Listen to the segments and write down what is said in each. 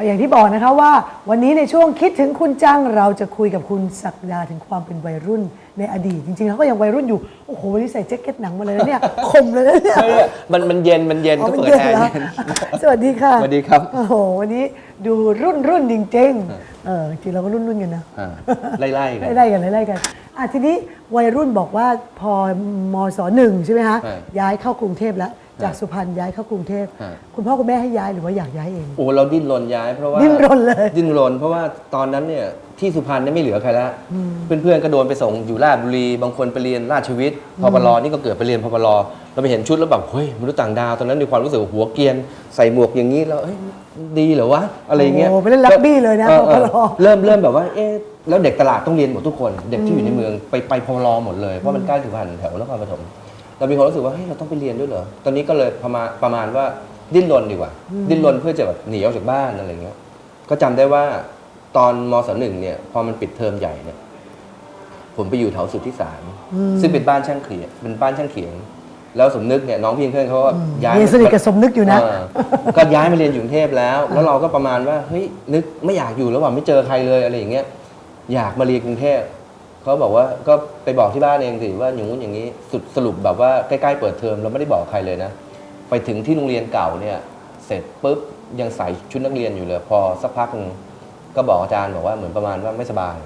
อย่างที่บอกนะคะว่าวันนี้ในช่วงคิดถึงคุณจังเราจะคุยกับคุณศักดาถึงความเป็นวัยรุ่นในอดีต จริงๆเขาก็ยังวัยรุ่นอยู่ โอ้โหวันนี้ใส่แจ็คเก็ตหนังมาเลยนะเนี่ย คมเลยนะเนี่ยเฮ้ยมันมันเย็นมันเย็นอ๋อก็มันเปิดเย็นแอร์แล้วเย็นสวัสดีค่ะสวัสดีครับโอ้โหวันนี้ดูรุ่นรุ่นจริงๆเออจริงเราก็รุ่นรุ่นๆกันนะอ่าไล่ไล่ๆกันไล่ๆกันไล่ๆกันอะทีนี้วัยรุ่นบอกว่าพอมศหนึ่งใช่ไหมฮะใช่ย้ายเข้ากรุงเทพแล้ว จากใช่สุพรรณย้ายเข้ากรุงเทพใช่คุณพ่อคุณแม่ให้ย้ายหรือว่าอยากย้ายเอง โอ้เราดิ้นรนย้ายเพราะว่าดิ้นรนเลย ดิ้นรนเพราะว่าตอนนั้นเนี่ยที่สุพรรณเนี่ยไม่เหลือใครแล้วเพื่อนๆก็โดนไปส่งอยู่ราชบุรีบางคนไปเรียนราชวิทย์พปรนี่ก็เกิดไปเรียนพปรเราไปเห็นชุดแล้วแบบเฮ้ยมนุษย์ต่างดาวตอนนั้นมีความรู้สึกว่าหัวเกรียนใส่หมวกอย่างนี้แล้วเอ้ยดีเหรอวะอะไรอย่างเงี้ยโอ้ไปเล่นรักบี้เลยนะออออพปร เริ่มเริ่มแบบว่าเอ๊ะแล้วเด็กตลาดต้องเรียนหมดทุกคน เด็กที่อยู่ในเมืองไปไปพปรหมดเลยเพราะมันใกล้สุพรรณแถวนครปฐม เรามีความรู้สึกว่าเฮ้ยเราต้องไปเรียนด้วยเหรอ ตอนนี้ก็เลยประมาณประมาณว่าดิ้นรนดีกว่า ดิ้นรนเพื่อจะแบบหนีออกจากบ้านอะไรเงี้ย ก็จำได้ว่าตอนมศหนึ่งเนี่ย พอมันปิดเทอมใหญ่เนี่ย ผมไปอยู่แถวสุดที่สามซึ่งเป็นบ้านช่างเขียนเป็นบ้านช่างเขียนแล้วสมนึกเนี่ยน้องพี่เพื่อนเขาก็ย้ายเรียนสนิทกับสมนึกอยู่นะเก็ย้ายมาเรียนอยู่กรุงเทพแล้ว แล้วเราก็ประมาณว่าเฮ้ยนึกไม่อยากอยู่แล้วว่าไม่เจอใครเลยอะไรอย่างเงี้ยอยากมาเรียนกรุงเทพ เขาบอกว่าก็ไปบอกที่บ้านเองสิว่าอย่างงู้นอย่างนี้สุดสรุปแบบว่าใกล้ๆเปิดเทอมเราไม่ได้บอกใครเลยนะ ไปถึงที่โรงเรียนเก่าเนี่ยเสร็จปุ๊บยังใส่ชุดนักเรียนอยู่เลย พอสักพักนึงก็บอกอาจารย์บอกว่าเหมือนประมาณว่าไม่สบาย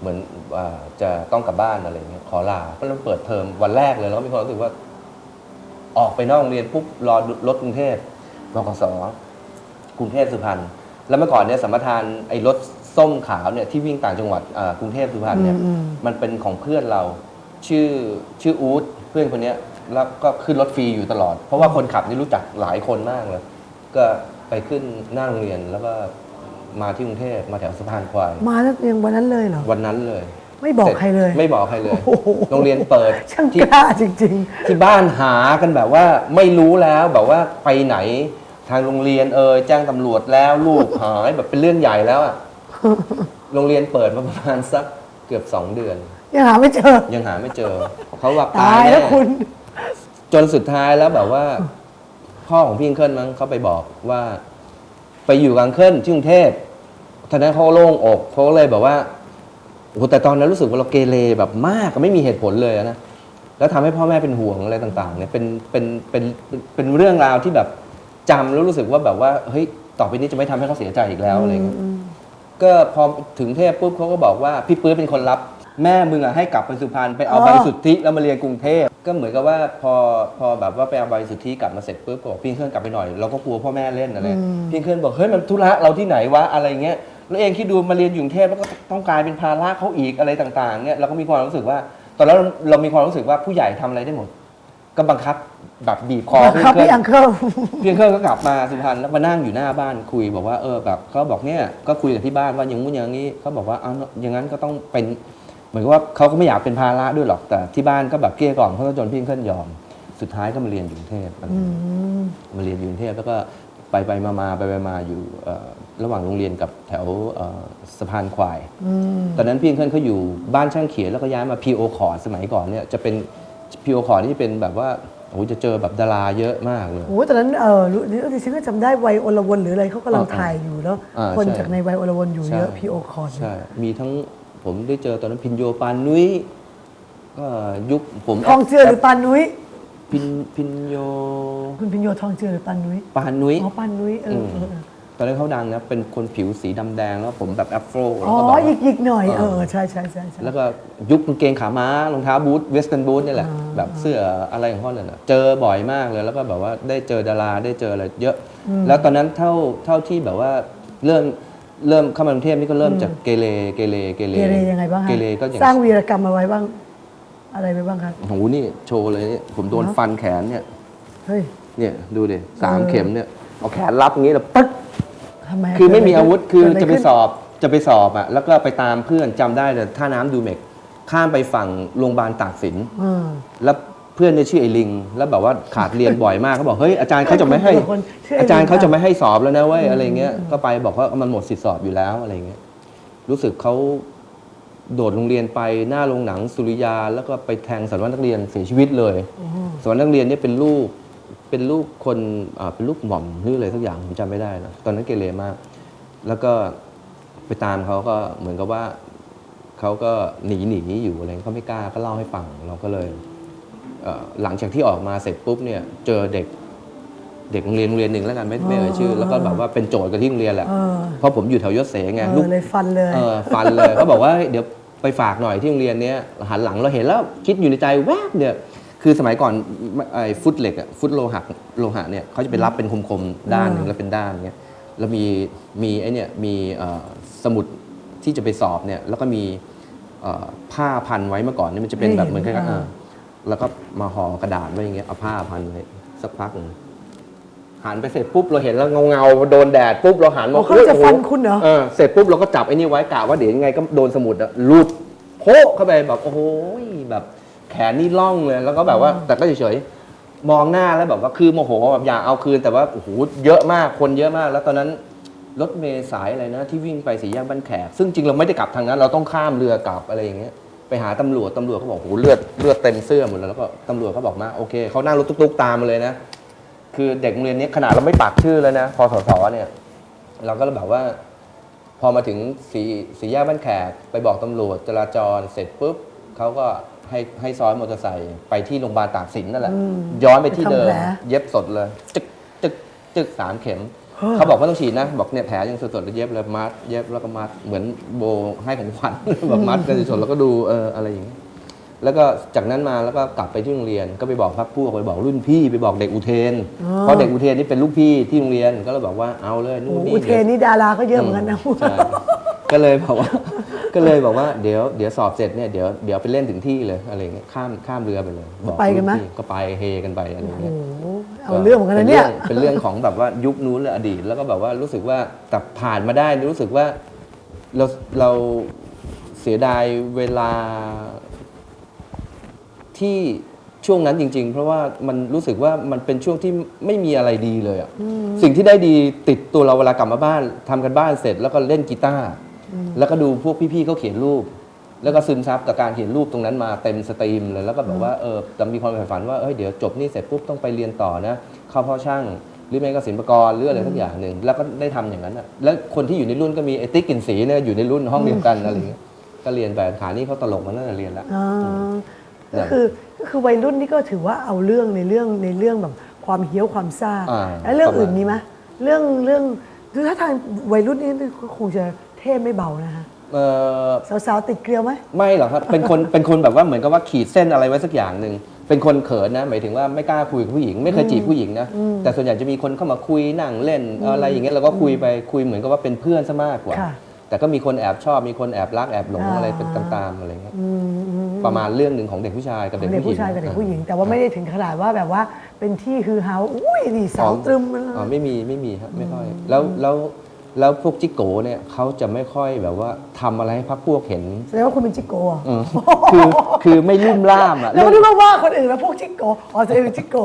เหมือนอ่าจะต้องกลับบ้านอะไรเงี้ยขอลาก็เริ่มเปิดเทอมวันแรกเลยแล้วก็มีความรู้สึกว่า ออกไปนอกโรงเรียนปุ๊บรอรถกรุงเทพบกสกรุงเทพสุพรรณแล้วเมื่อก่อนเนี่ยสัมปทานไอ้รถ ส้มขาวเนี่ยที่วิ่งต่างจังหวัดอ่ากรุงเทพสุพรรณเนี่ยอืมอืมมันเป็นของเพื่อนเราชื่อชื่ออู๊ดเพื่อนคนเนี้ยแล้วก็ขึ้นรถฟรีอยู่ตลอด เพราะว่าคนขับนี่รู้จักหลายคนมากเลยก็ไปขึ้นหน้าโรงเรียนแล้วก็มาที่กรุงเทพมาแถวสะพานควาย มาแล้วยังวันนั้นเลยเหรอวันนั้นเลย ไม่บอกสจใครเลย ไม่บอกใครเลยโอ้โหโรงเรียนเปิดช่างที่กล้าจริงที่บ้านหากันแบบว่าไม่รู้แล้วแบบว่าไปไหนทางโรงเรียนเออแจ้งตำรวจแล้วลูกหายแบบเป็นเรื่องใหญ่แล้วอะ โรงเรียนเปิดมาประมาณสักเกือบสองเดือนๆยังหาไม่เจอ ยังหาไม่เจอ เขาว่าตายแน่แล้วคุณ จนสุดท้ายแล้วแบบว่า พ่อของพี่อังเคิลมั้งเขาไปบอกว่า ไปอยู่กับอังเคิลที่กรุงเทพตอนนั้นเขาโล่งอกเขาก็เลยแบบว่าโอ้โหแต่ตอนนั้นรู้สึกว่าเราเกเรแบบมากไม่มีเหตุผลเลยนะแล้วทำให้พ่อแม่เป็นห่วงอะไรต่างๆเนี่ยเป็นเป็นเป็นเป็นเป็นเรื่องราวที่แบบจำแล้วรู้สึกว่าแบบว่าเฮ้ยต่อไปนี้จะไม่ทำให้เขาเสียใจอีกแล้วอะไรเงี้ย ก็พอถึงเทพปุ๊บเขาก็บอกว่าพี่ปื้ดเป็นคนรับ แม่มึงอะให้กลับไปสุพรรณไปเอาอ๋อใบสุทธิแล้วมาเรียนกรุงเทพก็เหมือนกับว่าพอพอแบบว่าไปเอาใบสุทธิกลับมาเสร็จปุ๊บก็บอกพี่เคลื่อนกลับไปหน่อยเราก็กลัวพ่อแม่เล่นอะไรพี่เคลื่อนบอกเฮ้ยมันธุระเราที่ไหนวะอะไรเงี้ยแล้วเองคิดดูมาเรียนอยู่กรุงเทพแล้วก็ต้องกลายเป็นภาระเขาอีกอะไรต่างๆเนี่ยเราก็มีความรู้สึกว่า ตอนนั้นเราเรามีความรู้สึกว่าผู้ใหญ่ทำอะไรได้หมดก็บังคับ แบบบีบคอครับเพื่อนพี่อังเคิลเพียงเครื่องก็กลับมาสุพรรณแล้วมานั่งอยู่หน้าบ้านคุยบอกว่าเออแบบเขาบอกเนี่ยก็คุยกับที่บ้านว่าอย่างงู้นอย่างนี้เขาบอกว่าเอาอย่างนั้นก็ต้องเป็นเหมือนกับว่าเขาก็ไม่อยากเป็นภาระด้วยหรอกแต่ที่บ้านก็แบบเกลี้ยกล่อมเขาก็จนพี่เคลื่อนยอม สุดท้ายก็มาเรียนอยู่กรุงเทพมาเรียนอยู่กรุงเทพแล้วก็ไปไปมามาไปไปมาอยู่เอ่อระหว่างโรงเรียนกับแถวเอ่อสะพานควาย ตอนนั้นพี่เคลื่อนเขาอยู่บ้านช่างเขียนแล้วก็ย้ายมาพีโอคอร์ดสมัยก่อนเนี่ยจะเป็นพีโอคอร์ดที่เป็นแบบว่า โอ้โหจะเจอแบบดาราเยอะมากเลย โอ้โหตอนนั้นเออรู้ดิฉันก็จำได้วัยอลวนหรืออะไรเขากำลังอ่าถ่ายอยู่แล้วอ่าคนใช่จากในวัยอลวนอยู่เยอะใช่พีโอคอร์ดใช่มีทั้งผมได้เจอตอนนั้นพินโยปานนุ้ยก็ยุคผมทองเจือหรือปานนุ้ยพินพินโย คุณพิญโยทองเจือหรือปานนุ้ยปานนุ้ยอ๋อปานนุ้ยเออเออเออตอนนั้นเขาดังนะเป็นคนผิวสีดำแดงแล้วผมแบบแอฟโรแล้อ๋วอก็แบบหยิกหยิกๆหน่อยเอเอออใช่ใช่ใช่ใช่ แล้วก็ยุคกางเกงขาม้ารองเท้าบูทเวสเทิร์นบูทนี่แหละ แบบเสื้ออะไรของเขาเนี่ยนะเจอบ่อยมากเลย แล้วก็แบบว่าได้เจอดาราได้เจออะไรเยอะ แล้วตอนนั้นเท่าเท่าที่แบบว่าเริ่มเริ่มเข้ามากรุงเทพนี่ก็เริ่มจากเกเรเกเรเกเรเกเรยังไงบ้างคะเกเรก็อย่าง สร้างวีรกรรมมาไว้บ้าง อะไรไปบ้างครับโอ้โหนี่โชว์เลยเนี่ยผมโดนเหรอฟันแขนเนี่ย เฮ้ย เนี่ยดูดิสามเออเข็มเนี่ย เอาแขนรับอย่างนี้แล้วปึ๊ก ทำไมคือไม่มีอาวุธคือเกิดจะไรไปขึ้นสอบจะไปสอบอะแล้วก็ไปตามเพื่อนจำได้แต่ท่าน้ำดูเมกข้ามไปฝั่งโรงพยาบาลตากสินเออแล้วเพื่อนเนี่ยชื่อไอ้ลิง แล้วแบบว่าขาดเรียนบ่อยมากเขาบอกเฮ้ยอาจารย์เขาจะไม่ให้ คนชื่อไอ้ลิงอาจารย์เขาจะไม่ให้สอบแล้วนะเว้ยอะไรเงี้ยก็ไปบอกว่ามันหมดสิทธิสอบอยู่แล้วอะไรเงี้ยรู้สึกเขาโดดโรงเรียนไปหน้าโรงหนังสุริยา แล้วก็ไปแทงสารวัตรนักเรียนเสียชีวิตเลยสารวัตรนักเรียนเนี่ยเป็นลูก เป็นลูกคนอ่าเป็นลูกหม่อมหรืออะไรสักอย่างผมจำไม่ได้นะตอนนั้นเกเรมาก แล้วก็ไปตามเขาก็เหมือนกับว่าเขาก็หนีหนีอยู่อะไรเขาไม่กล้าก็เล่าให้ฟังเราก็เลยเอ่อหลังจากที่ออกมาเสร็จปุ๊บเนี่ยเจอเด็กเด็กโรงเรียนโรงเรียนหนึ่งแล้วกันไม่ไม่เอ่ยชื่อ แล้วก็แบบว่าเป็นโจทย์กับที่โรงเรียนแหละเออเพราะผมอยู่แถวยศเสไงเอลูอกเลยฟันเลยเออฟันเลยเขาบอกว่าเฮ้ยเดี๋ยวไปฝากหน่อยที่โรงเรียนเนี้ยหันหลังเราเห็นแล้วคิดอยู่ในใจแวบเนี่ย คือสมัยก่อนไอ้ฟุตเหล็กอะฟุตโลหะโลหะเนี่ยเขาจะไปรับเป็นคมๆด้านหนึ่งแล้วเป็นด้านเงี้ยแล้วมีมีไอ้เนี่ยมีเอ่อสมุดที่จะไปสอบเนี่ยแล้วก็มีเอ่อผ้าพันไว้เมื่อก่อนเนี่ยมันจะเป็นแบบเหมือนกับให้เห็นเอออ่าแล้วก็มาห่อกระดาษไว้อย่างเงี้ยเอาผ้าพันไว้สักพักหนึ่งหันไปเสร็จปุ๊บเราเห็นแล้วเงาเงาๆโดนแดดปุ๊บเราหันอ๋มาอเขาจะโอ้โหฟันคุณเหรอเออเสร็จปุ๊บเราก็จับไอ้นี่ไว้กะว่าเดี๋ยวยังไงก็โดนสมุดอะหลุดโพะเข้าไปแบบโอ้โหแบบ แขนนี่ล่องเลย แล้วก็แบบว่าแต่ก็เฉยๆมองหน้าแล้วแบบว่าคือโมโหแบบอยากเอาคืนแต่ว่าโอ้โหเยอะมากคนเยอะมาก แล้วตอนนั้นรถเมล์สายอะไรนะ ที่วิ่งไปสีแยกบ้านแขก ซึ่งจริงเราไม่ได้กลับทางนั้น เราต้องข้ามเรือกลับอะไรอย่างเงี้ยไปหาตำรวจตำรวจเขาบอกโอ้โหเลือดเลือดเต็มเสื้อหมดแล้วแล้วก็ตำรวจเขาบอกมาโอเคเขานั่งรถตุ๊กๆตามมาเลยนะ คือเด็กโรงเรียนนี้ขนาดเราไม่ปักชื่อแล้วนะพอสสเนี่ย เราก็เลยแบบว่า พอมาถึงสีสีแยกบ้านแขกไปบอกตำรวจจราจรเสร็จปุ๊บเขาก็ ให้ให้ซ้อนมอเตอร์ไซค์ไปที่โรงพยาบาลตากสินนั่นแหละ ย้อนไปที่เดิมไปทำแผลเย็บสดเลย จึกจึกจึกสามเข็ม เขาบอกว่าต้องฉีดนะ บอกเนี่ยแผลยังสดๆเลยเย็บเลยมัดเย็บแล้วก็มัดเหมือนโบให้ของขวัญแบบมัดกันสดๆแล้วก็ดูเอออะไรอย่างเงี้ยแล้วก็จากนั้นมาแล้วก็กลับไปที่โรงเรียนก็ไปบอกพักพวกไปบอกรุ่นพี่ไปบอกเด็กอุเทนอ๋อเพราะเด็กอุเทนนี่เป็นลูกพี่ที่โรงเรียนก็เลยบอกว่าเอาเลยโอ้นู่นโหนี่อุเทนนี่ดาราก็เยอะเหมือนกันนะใช่ก็เลยบอกว่า ก็เลยบอกว่าเดี๋ยวเดี๋ยวสอบเสร็จเนี่ยเดี๋ยวเดี๋ยวไปเล่นถึงที่เลยอะไรเงี้ยข้ามข้ามเรือไปเลยบอกไปกันไหมรุ่พี่ก็ไปเฮกันไปอะไรโอ้เงี้ยโหเอาเรื่องเหมือนกันนะเนี่ยเป็นเรื่องเป็นเรื่องของแบบว่ายุคนู้นเลยอดีต แล้วก็แบบว่ารู้สึกว่าแต่ผ่านมาได้รู้สึกว่าเราเราเสียดายเวลาที่ช่วงนั้นจริง ๆ เพราะว่ามันรู้สึกว่ามันเป็นช่วงที่ไม่มีอะไรดีเลยอะสิ่งที่ได้ดีติดตัวเราเวลากลับมาบ้านทำกันบ้านเสร็จแล้วก็เล่นกีตาร์ แล้วก็ดูพวกพี่ๆเขาเขียนรูป แล้วก็ซึมซับกับการเขียนรูปตรงนั้นมาเต็มสตรีมเลยแล้วก็แบบว่าเออจะมีความใฝ่ฝันว่าเอ้ยเดี๋ยวจบนี่เสร็จปุ๊บต้องไปเรียนต่อนะเข้าพ่อช่างหรือไม่ก็ศิลปากรหรืออะไรสักอย่างหนึ่งแล้วก็ได้ทำอย่างนั้นอะแล้วคนที่อยู่ในรุ่นก็มีไอติ๊กกลินสีเนี่ยอยู่ในรุ่นห้องเดียวกันอะไรอย่างเงี้ยก็เรียนไปขานี่เขาตลกมาตั้งแต่เรียนแล้วอ่าก็คือก็คือวัยรุ่นนี่ก็ถือว่าเอาเรื่องในเรื่องในเรื่องแบบความเฮี้ยวความซ่าอ่าแล้วเรื่องประมาณอื่นมีไหมเรื่องเรื่องคือถ้าทางวัยรุ่นนี่ก็คงจะ เท่ไม่เบานะฮะเออสาวๆติดเกลียวไหมไม่หรอกครับ เป็นคนเป็นคนแบบว่าเหมือนกับว่าขีดเส้นอะไรไว้สักอย่างหนึ่งเป็นคนเขินนะหมายถึงว่าไม่กล้าคุยกับผู้หญิง ไม่เคยจีบผู้หญิงนะแต่ส่วนใหญ่จะมีคนเข้ามาคุยนั่งเล่นอะไรอย่างเงี้ยเราก็คุยไปคุยเหมือนกับว่าเป็นเพื่อนซะมากกว่า ค่ะ แต่ก็มีคนแอบชอบมีคนแอบรักแอบหลงอ่าอะไรเป็นตามๆอะไรเงี้ยประมาณเรื่องหนึ่งของเด็กผู้ชายกับขเด็อกงเด็กผู้หญิงผู้ชายกับเด็กผู้หญิง แต่ว่าไม่ได้ถึงขนาดว่าแบบว่าเป็นที่คือเฮาอุ้ยนี่สาวตรึมมัน อ๋อไม่มีไม่มีครับไม่ค่อยแล้วแล้ว แล้วพวกจิโก้เนี่ยเขาจะไม่ค่อยแบบว่าทำอะไรให้พักพวกเห็นแสดงว่าคุณเป็นจิโก้อะเออคือคือไม่ลุ่มล่ามอะ แล้วก็นึกว่าว่าคนอื่นแล้วพวกจิโก้อ๋อตัวเองเป็นจิโก้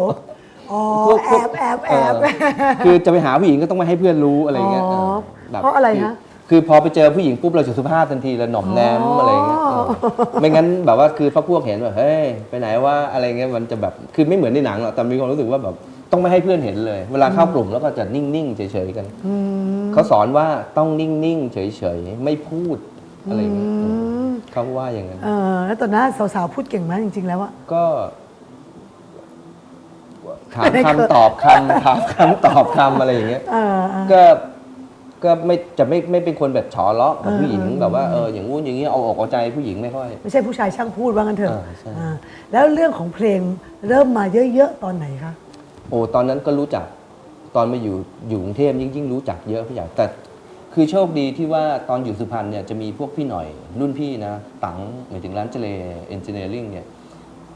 อ๋อพวกแอพวกบแอบแอบเออคือจะไปหาผู้หญิงก็ต้องไม่ให้เพื่อนรู้อะไรเงี้ยอ๋อเออแบบเพราะอะไรคืฮะคือพอไปเจอผู้หญิงปุ๊บเราจะสุภาพทันทีเลยหน่อมแนมอ๋ออ อะไรเงี้ยเออไม่งั้นแบบว่าคือพวกพวกเห็นแบบเฮ้ยไปไหนว่าอะไรเงี้ยมันจะแบบคือไม่เหมือนในหนังหรอกแต่มีความรู้สึกว่าแบบ ต้องไม่ให้เพื่อนเห็นเลย เวลาเข้ากลุ่มแล้วก็จะนิ่งๆเฉยๆกันเขาสอนว่าต้องนิ่งๆเฉยๆไม่พูดอะไรเงี้ยเออเขาว่าอย่างนั้นเออแล้วตอนนั้นสาวๆพูดเก่งไหมจริง ๆ แล้วอะก็ถามคำตอบคำถามคำตอบคำอะไรอย่างเงี้ยเออเออก็ก็ไม่จะไม่ไม่เป็นคนแบบฉอเลาะกับผู้หญิงแบบว่าเอออย่างงู้นอย่างนี้เอาอกเอาใจผู้หญิงไม่ค่อย ไม่ใช่ผู้ชายช่างพูดว่างั้นเถอะอ่าใช่อ่าแล้วเรื่องของเพลงเริ่มมาเยอะๆตอนไหนคะ โอ้ตอนนั้นก็รู้จักตอนมาอยู่อยู่กรุงเทพยิ่งยิ่งรู้จักเยอะพี่ใหญ่แต่คือโชคดีที่ว่าตอนอยู่สุพรรณเนี่ยจะมีพวกพี่หน่อยรุ่นพี่นะตังหมายถึงร้านเจเลเอนจิเนียริ่งเนี่ย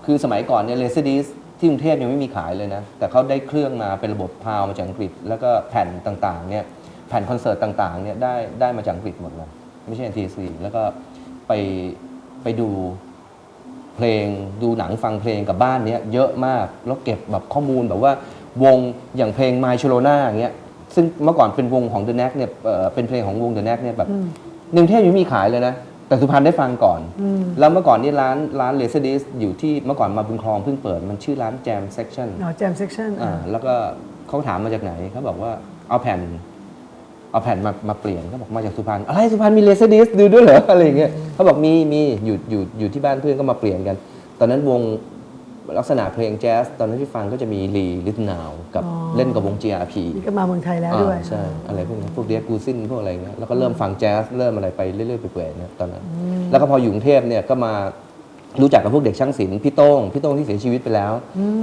คือสมัยก่อนเนี่ยเลเซดีสที่กรุงเทพยังไม่มีขายเลยนะ แต่เขาได้เครื่องมาเป็นระบบพาวมาจากอังกฤษ แล้วก็แผ่นต่างๆเนี่ยแผ่นคอนเสิร์ตต่างๆเนี่ยได้ได้มาจากอังกฤษหมดเลยไม่ใช่ NTC แล้วก็ไปไปดู เพลงดูหนังฟังเพลงกับบ้านเนี้ยเยอะมากแล้วเก็บแบบข้อมูลแบบว่าวงอย่างเพลง My c h o l o n a อย่างเงี้ยซึ่งเมื่อก่อนเป็นวงของ The Knack เนี่ยเอ่อเป็นเพลงของวง The Knack เนี่ยแบบในกรุงเทพยังไม่มีขายเลยนะ แต่สุพรรณได้ฟังก่อน แล้วเมื่อก่อนนี่ร้านร้านเลเซอร์ดิสอยู่ที่เมื่อก่อนมาบุญคลองเพิ่งเปิดมันชื่อร้าน Jam Section หนอแจมเซ็กชันอ่าแล้วก็เขาถามมาจากไหนเขาบอกว่าเอาแผ่น เอาแผ่นมามาเปลี่ยนเขาบอกมาจากสุพรรณอะไรสุพรรณมีเลเซอร์ดิสดูด้วยเหรออะไรอย่างเงี้ยเขาบอกมีมีอยู่อยู่อยู่ที่บ้านเพื่อนก็มาเปลี่ยนกัน ตอนนั้นวงลักษณะเพลงแจ๊สตอนนั้นที่ฟังก็จะมีลีลิทนาวกับอ๋อเล่นกับวง GRP นี่ก็มาเมืองไทยแล้วด้วยอ่าใช่อะไรพวกนี้พวกเดียกูซินพวกอะไรเงี้ยแล้วก็เริ่มฟังแจ๊สเริ่มอะไรไปเรื่อยๆไปเปื่อยๆนะตอนนั้นแล้วก็พออยู่กรุงเทพเนี่ยก็มารู้จักกับพวกเด็กช่างศิลป์พี่โต้งพี่โต้งที่เสียชีวิตไปแล้ว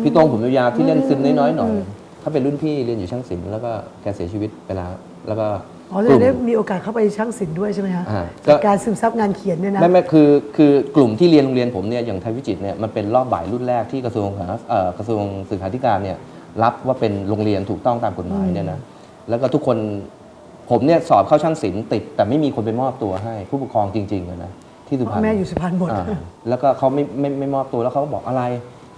พี่โต้งผมยาวๆที่เล่นซึมน้อยๆหน่อย เขาเป็นรุ่นพี่เรียนอยู่ช่างศิลป์แล้วก็แกเสียชีวิตไปแล้วแล้วก็อ๋อเลยได้มีโอกาสเข้าไปช่างศิลป์ด้วยใช่ไหมคะอ่าก็ จากการซึมซับงานเขียนเนี่ยนะ ไม่ไม่คือคือกลุ่มที่เรียนโรงเรียนผมเนี่ยอย่างไทยวิจิตรเนี่ยมันเป็นรอบบ่ายรุ่นแรกที่กระทรวงสาธารณเอ่อกระทรวงศึกษาธิการเนี่ยรับว่าเป็นโรงเรียนถูกต้องตามกฎหมายเนี่ยนะแล้วก็ทุกคนผมเนี่ยสอบเข้าช่างศิลป์ติด แต่ไม่มีคนไปมอบตัวให้ผู้ปกครองจริงๆอะนะที่สุพรรณ แม่อยู่สุพรรณหมด อ่าแล้วก็เขาไม่ไม่ไม่มอบตัวแล้วเขาก็บอกอะไร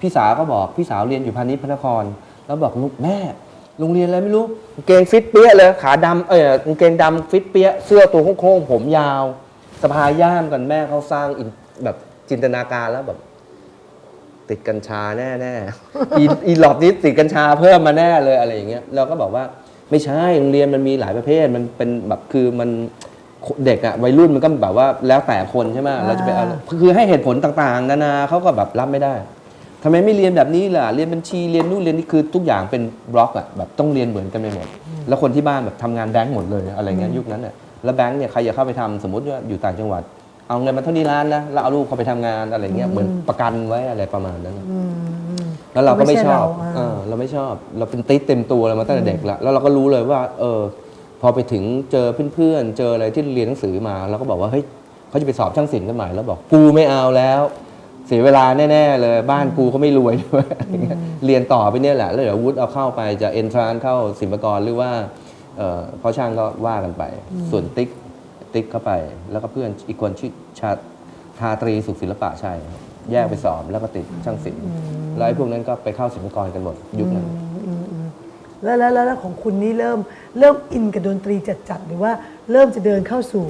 พี่สาวก็บอกพี่สาวเรียนอยู่พาณิชย์พระนคร แล้วบอกลูกแม่ โรงเรียนอะไรไม่รู้กางเกงฟิตเปี้ยเลย ขาดำเออกางเกงดำฟิตเปี้ยเสื้อตัวโค้งๆผมยาวสะพายย่ามกันแม่เขาสร้างอินแบบจินตนาการแล้วแบบ ติดกัญชาแน่แน่ๆอีอีหลอบนี้ติดกัญชาเพิ่มมาแน่เลยอะไรอย่างเงี้ยเราก็บอกว่าไม่ใช่โรงเรียนมันมีหลายประเภทมันเป็นแบบคือมันเด็กอะวัยรุ่นมันก็แบบว่าแล้วแต่คนใช่ไหมเราจะไปเอาคือให้เหตุผลต่างๆ นานาเขาก็แบบรับไม่ได้ ทำไมไม่เรียนแบบนี้ล่ะ เรียนบัญชี เรียนนู่นเรียนนี่ คือทุกอย่างเป็นบล็อกอะแบบต้องเรียนเหมือนกันไปหมด แล้วคนที่บ้านแบบทำงานแบงก์หมดเลยอะไรเงี้ยยุคนั้นอะแล้วแบงก์เนี่ยใครอยากเข้าไปทำสมมติว่าอยู่ต่างจังหวัด เอาเงินมาเท่านี้ล้านนะแล้วเอาลูกเขาไปทำงานอะไรเงี้ยเหมือนประกันไว้อะไรประมาณนั้นอะแล้วเราก็ไม่ชอบไม่ใช่เราอ่า เออเราไม่ชอบ เราเป็นติ๊ดเต็มตัวเลยมาตั้งแต่เด็กละแล้วเราก็รู้เลยว่า เออ พอไปถึงเจอเพื่อนๆ เจออะไรที่เรียนหนังสือมา เราก็บอกว่า เฮ้ย เขาจะไปสอบช่างศิลป์กันใหม่แล้วบอก กูไม่เอาแล้วเสียเวลาแน่ๆเลย บ้านกูเขาไม่รวยด้วยอะไรเงี้ยเรียนต่อไปเนี่ยแหละ แล้วเดี๋ยววุฒิเอาเข้าไปจะเอนทรานเข้าศิลปากรหรือว่าเออเพราะช่างก็ว่ากันไป ส่วนติ๊กติ๊กเข้าไป แล้วก็เพื่อนอีกคนชื่อชาทาตรีสุขศิลปะชัยแยกไปสอบแล้วก็ติดช่างศิลป์แล้วไอ้พวกนั้นก็ไปเข้าศิลปากรกันหมดยุคนั้นแล้วแล้วแล้วแล้วของคุณนี่เริ่มเริ่มอินกับดนตรีจัดๆหรือว่าเริ่มจะเดินเข้าสู่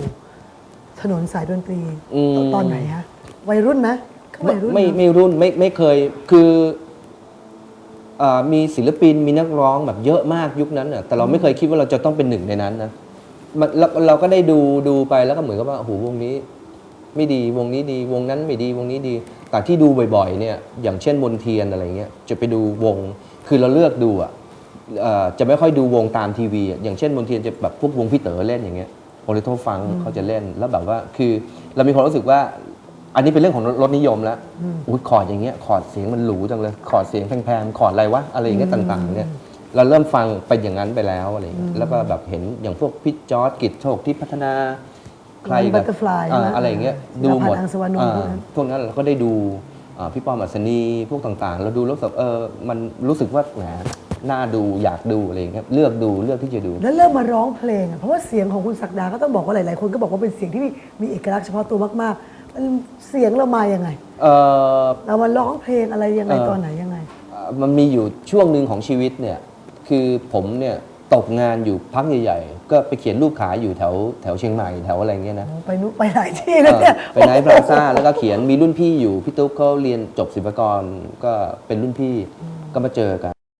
ถนนสายดนตรีอืมตอนไหนฮะวัยรุ่นไหมก็ไม่ วัยรุ่นไม่เนอะไม่รุ่นไม่ไม่เคยคือเอ่อมีศิลปินมีนักร้องแบบเยอะมากยุคนั้นน่ะแต่เราไม่เคยคิดว่าเราจะต้องเป็นหนึ่งในนั้นนะมันเราเราก็ได้ดูดูไปแล้วก็เหมือนกับว่าโอ้โหวงนี้ ไม่ดีวงนี้ดี วงนั้นไม่ดีวงนี้ดี แต่ที่ดูบ่อยๆเนี่ยอย่างเช่นมนเทียนอะไรเงี้ยจะไปดูวงคือเราเลือกดูอะเอ่อจะไม่ค่อยดูวงตามทีวีอะอย่างเช่นมนเทียนจะแบบพวกวงพี่เต๋อเล่นอย่างเงี้ยโอริโทฟังเขาจะเล่นแล้วแบบว่าคือ เรามีความรู้สึกว่า อันนี้เป็นเรื่องของรสนิยมแล้วอุ้ยคอร์ดอย่างเงี้ยคอร์ดเสียงมันหรูจังเลยคอร์ดเสียงแพงๆคอร์ดอะไรวะอะไรอย่างเงี้ยต่างๆ เนี่ย เราเริ่มฟังไปอย่างนั้นไปแล้วอะไรอย่างเงี้ยแล้วก็แบบเห็นอย่างพวกพี่จอร์ดกิจโชคที่พัฒนาใครบัตเตอร์ฟลายอ่าอะไรอย่างเงี้ยดูหมดอังสวรรณนท์พวกนั้นอ่าพวกนั้นเราก็ได้ดูอ่าพี่ป้อมอัศนีพวกต่างๆ เราดูแล้วแบบเออมันรู้สึกว่าแหมน่าดูอยากดูอะไรอย่างเงี้ยเลือกดูเลือกที่จะดู แล้วเริ่มมาร้องเพลงอะเพราะว่าเสียงของคุณศักดาก็ต้องบอกว่าหลายๆคนก็บอกว่าเป็นเสียงที่มีมีเอกลักษณ์เฉพาะตัวมากๆ มันเสียงเรามายังไง เออเรามาร้องเพลงอะไรยังไงเออตอนไหนยังไงเอ่อมันมีอยู่ช่วงหนึ่งของชีวิตเนี่ย คือผมเนี่ยตกงานอยู่พักใหญ่ๆ ก็ไปเขียนรูปขายอยู่แถวแถวเชียงใหม่แถวอะไรเงี้ยนะ ไปนุไปหลายที่นะเนี่ยเออไปไนท์พลาซ่าแล้วก็เขียนมีรุ่นพี่อยู่ พี่ตุ๊กเขาเรียนจบศิลปากรก็เป็นรุ่นพี่ก็มาเจอกัน